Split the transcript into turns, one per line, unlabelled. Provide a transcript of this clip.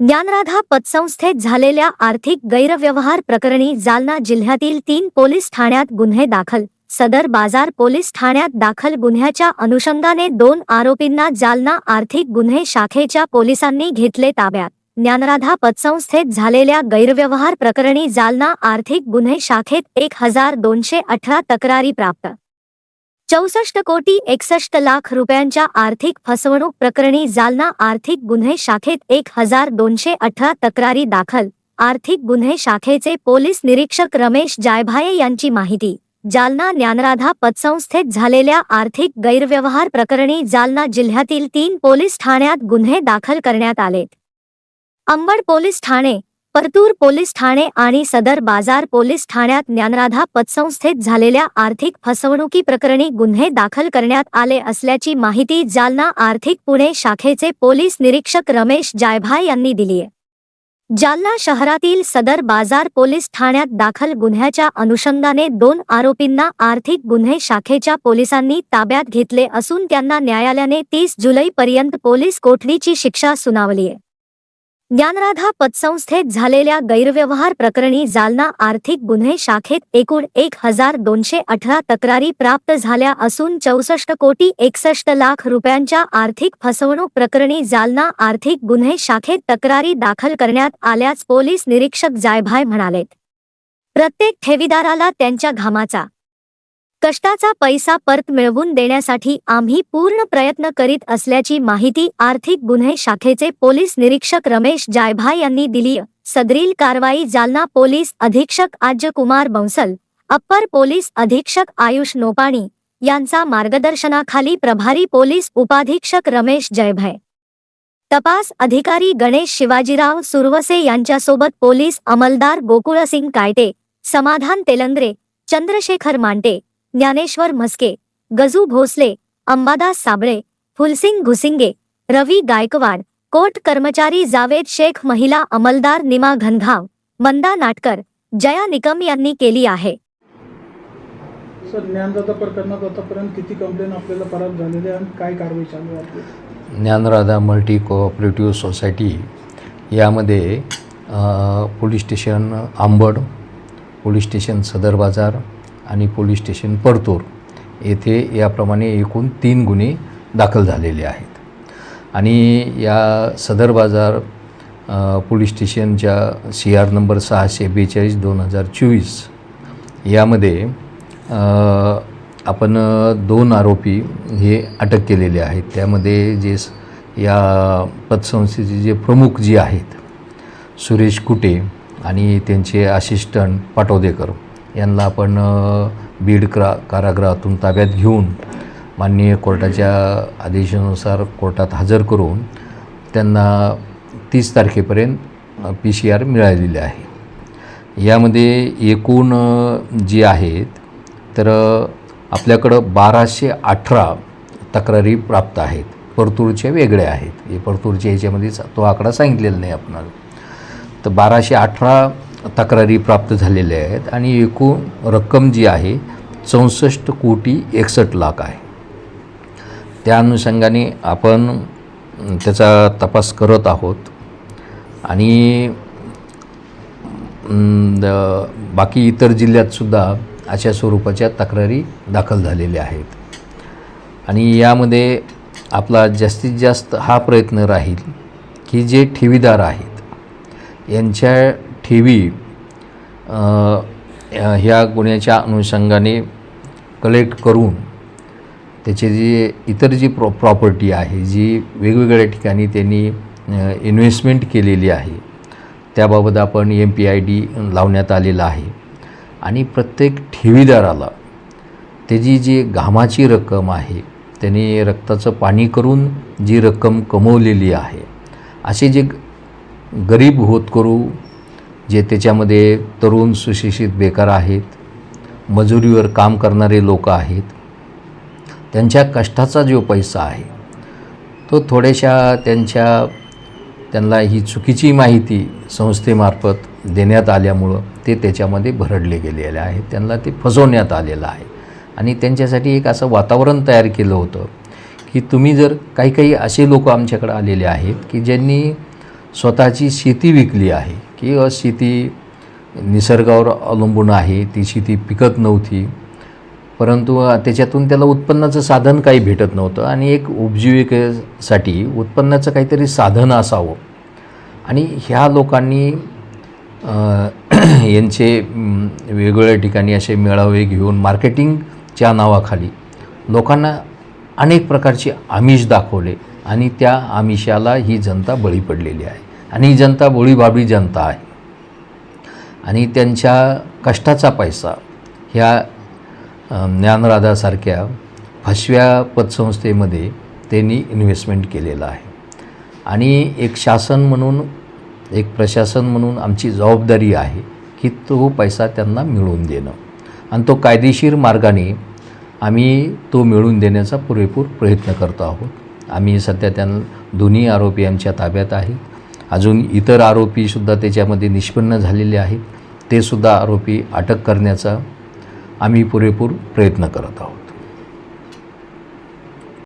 ज्ञानराधा पतसंस्थेत झालेल्या आर्थिक गैरव्यवहार प्रकरणी जालना जिल्ह्यातील तीन पोलीस ठाण्यात गुन्हे दाखल. सदर बाजार पोलीस ठाण्यात दाखल गुन्ह्याच्या अनुषंगाने दोन आरोपींना जालना आर्थिक गुन्हे शाखेच्या पोलिसांनी घेतले ताब्यात. ज्ञानराधा पतसंस्थेत झालेल्या गैरव्यवहार प्रकरणी जालना आर्थिक गुन्हे शाखेत एक हजार दोनशे अठरा तक्रारी प्राप्त. चौसष्ट कोटी एकसष्ट लाख रुपयांच्या आर्थिक फसवणूक प्रकरणी जालना आर्थिक गुन्हे शाखेत एक हजार दोनशे अठरा तक्रारी दाखल. आर्थिक गुन्हे शाखेचे पोलीस निरीक्षक रमेश जायभाये यांची माहिती. जालना ज्ञानराधा पतसंस्थेत झालेल्या आर्थिक गैरव्यवहार प्रकरणी जालना जिल्ह्यातील तीन पोलीस ठाण्यात गुन्हे दाखल करण्यात आलेत. अंबड पोलीस ठाणे परतूर पोलीस ठाणे आणि सदर बाजार पोलीस ठाण्यात ज्ञानराधा पतसंस्थेत झालेल्या आर्थिक फसवणुकी प्रकरणी गुन्हे दाखल करण्यात आले असल्याची माहिती जालना आर्थिक पुणे शाखेचे पोलीस निरीक्षक रमेश जायभाय यांनी दिली आहे. जालना शहरातील सदर बाजार पोलीस ठाण्यात दाखल गुन्ह्याच्या अनुषंगाने दोन आरोपींना आर्थिक गुन्हे शाखेच्या पोलिसांनी ताब्यात घेतले असून त्यांना न्यायालयाने तीस जुलैपर्यंत पोलीस कोठडीची शिक्षा सुनावली आहे. ज्ञानराधा पतसंस्थेत झालेल्या गैरव्यवहार प्रकरणी जालना आर्थिक गुन्हे शाखेत एकूण एक हजार दोनशे अठरा तक्रारी प्राप्त झाल्या असून चौसष्ट कोटी एकसष्ट लाख रुपयांच्या आर्थिक फसवणूक प्रकरणी जालना आर्थिक गुन्हे शाखेत तक्रारी दाखल करण्यात आल्यास पोलीस निरीक्षक जायभाय म्हणालेत. प्रत्येक ठेवीदाराला त्यांच्या घामाचा कष्टाचा पैसा परत मिळवून देण्यासाठी आम्ही पूर्ण प्रयत्न करीत असल्याची माहिती आर्थिक गुन्हे शाखेचे पोलीस निरीक्षक रमेश जायभाय यांनी दिली. सदरील कारवाई जालना पोलीस अधीक्षक आज्यकुमार बंसल अप्पर पोलीस अधीक्षक आयुष नोपाणी यांचा मार्गदर्शनाखाली प्रभारी पोलीस उपाधीक्षक रमेश जयभय. तपास अधिकारी गणेश शिवाजीराव सुरवसे यांच्यासोबत पोलीस अंमलदार गोकुळसिंग कायटे समाधान तेलंद्रे चंद्रशेखर मांटे ज्ञानेश्वर म्हस्के गजू भोसले अंबादास साबळे फुलसिंग घुसिंगे रवी गायकवाड कोर्ट कर्मचारी जावेद शेख महिला अंमलदार निमा घनघाव मंदा नाटकर जया निकम यांनी केली आहे.
सर ज्ञानदाता प्रकरणात आतापर्यंत किती कंप्लेन आपल्याला परत झालेले आहे आणि काय कारवाई चालू आहे आपली?
ज्ञानराधा मल्टी कोऑपरेटिव्ह सोसायटी यामध्ये अ, police station Ambad police station Sadar Bazar आणि पोलीस स्टेशन परतूर येथे याप्रमाणे एकूण तीन गुन्हे दाखल झालेले आहेत. आणि या सदर बाजार पोलीस स्टेशनच्या सी आर नंबर सहाशे बेचाळीस दोन हजार चोवीस यामध्ये आपण दोन आरोपी हे अटक केलेले आहेत. त्यामध्ये जे स- या पतसंस्थेचे जे प्रमुख जे आहेत सुरेश कुटे आणि त्यांचे असिस्टंट पाटोदेकर यांना आपण बीड क्रा कारागृहातून ताब्यात घेऊन माननीय कोर्टाच्या आदेशानुसार कोर्टात हजर करून त्यांना तीस तारखेपर्यंत पी सी आर मिळालेले आहे. यामध्ये एकूण जी आहेत तर आपल्याकडं बाराशे अठरा तक्रारी प्राप्त आहेत. परतूरच्या वेगळ्या आहेत. हे परतूरच्या याच्यामध्ये तो आकडा सांगितलेला नाही आपणाला. तर बाराशे अठरा तक्रारी प्राप्त झालेल्या आहेत आणि एकूण रक्कम जी आहे चौसष्ट कोटी एकसष्ट लाख आहे. त्या अनुषंगाने आपण त्याचा तपास करत आहोत आणि बाकी इतर जिल्ह्यातसुद्धा अशा स्वरूपाच्या तक्रारी दाखल झालेल्या आहेत. आणि यामध्ये आपला जास्तीत जास्त हा प्रयत्न राहील की जे ठेवीदार आहेत यांच्या ठेवी ह्या गुन्ह्याच्या अनुषंगाने कलेक्ट करून त्याचे जे इतर जी प्रॉ प्रॉपर्टी आहे जी वेगवेगळ्या ठिकाणी त्यांनी इन्व्हेस्टमेंट केलेली आहे त्याबाबत आपण एम पी आय डी लावण्यात आलेला आहे. आणि प्रत्येक ठेवीदाराला त्याची जी घामाची रक्कम आहे त्याने रक्ताचं पाणी करून जी रक्कम कमवलेली आहे असे जे गरीब होत करू जे त्याच्यामध्ये तरुण सुशिक्षित बेकार आहेत मजुरीवर काम करणारे लोक आहेत त्यांच्या कष्टाचा जो पैसा आहे तो थोड्याशा त्यांच्या त्यांना ही चुकीची माहिती संस्थेमार्फत देण्यात आल्यामुळं ते त्याच्यामध्ये भरडले गेलेले आहेत त्यांना ते फसवण्यात आलेलं आहे. आणि त्यांच्यासाठी एक असं वातावरण तयार केलं होतं की तुम्ही जर काही काही असे लोक आमच्याकडे आलेले आहेत की ज्यांनी स्वतःची शेती विकली आहे की अ शेती निसर्गावर अवलंबून आहे. ती शेती पिकत नव्हती. परंतु त्याच्यातून त्याला उत्पन्नाचं साधन काही भेटत नव्हतं आणि एक उपजीविकेसाठी उत्पन्नाचं काहीतरी साधन असावं. आणि ह्या लोकांनी यांचे वेगवेगळ्या ठिकाणी असे मेळावे घेऊन मार्केटिंगच्या नावाखाली लोकांना अनेक प्रकारचे आमिष दाखवले आणि त्या आमिषाला ही जनता बळी पडलेली आहे. आणि ही जनता भोळीभाबडी जनता आहे. आणि त्यांच्या कष्टाचा पैसा ह्या ज्ञानराधासारख्या फसव्या पतसंस्थेमध्ये त्यांनी इन्व्हेस्टमेंट केलेलं आहे. आणि एक शासन म्हणून एक प्रशासन म्हणून आमची जबाबदारी आहे की तो पैसा त्यांना मिळवून देणं. आणि तो कायदेशीर मार्गाने आम्ही तो मिळवून देण्याचा पुरेपूर प्रयत्न करतो आहोत. आम्ही सध्या त्यां दोन्ही आरोपी आमच्या ताब्यात आहेत. अजून इतर आरोपीसुद्धा त्याच्यामध्ये निष्पन्न झालेले आहेत. तेसुद्धा आरोपी अटक करण्याचा आम्ही पुरेपूर प्रयत्न करत आहोत.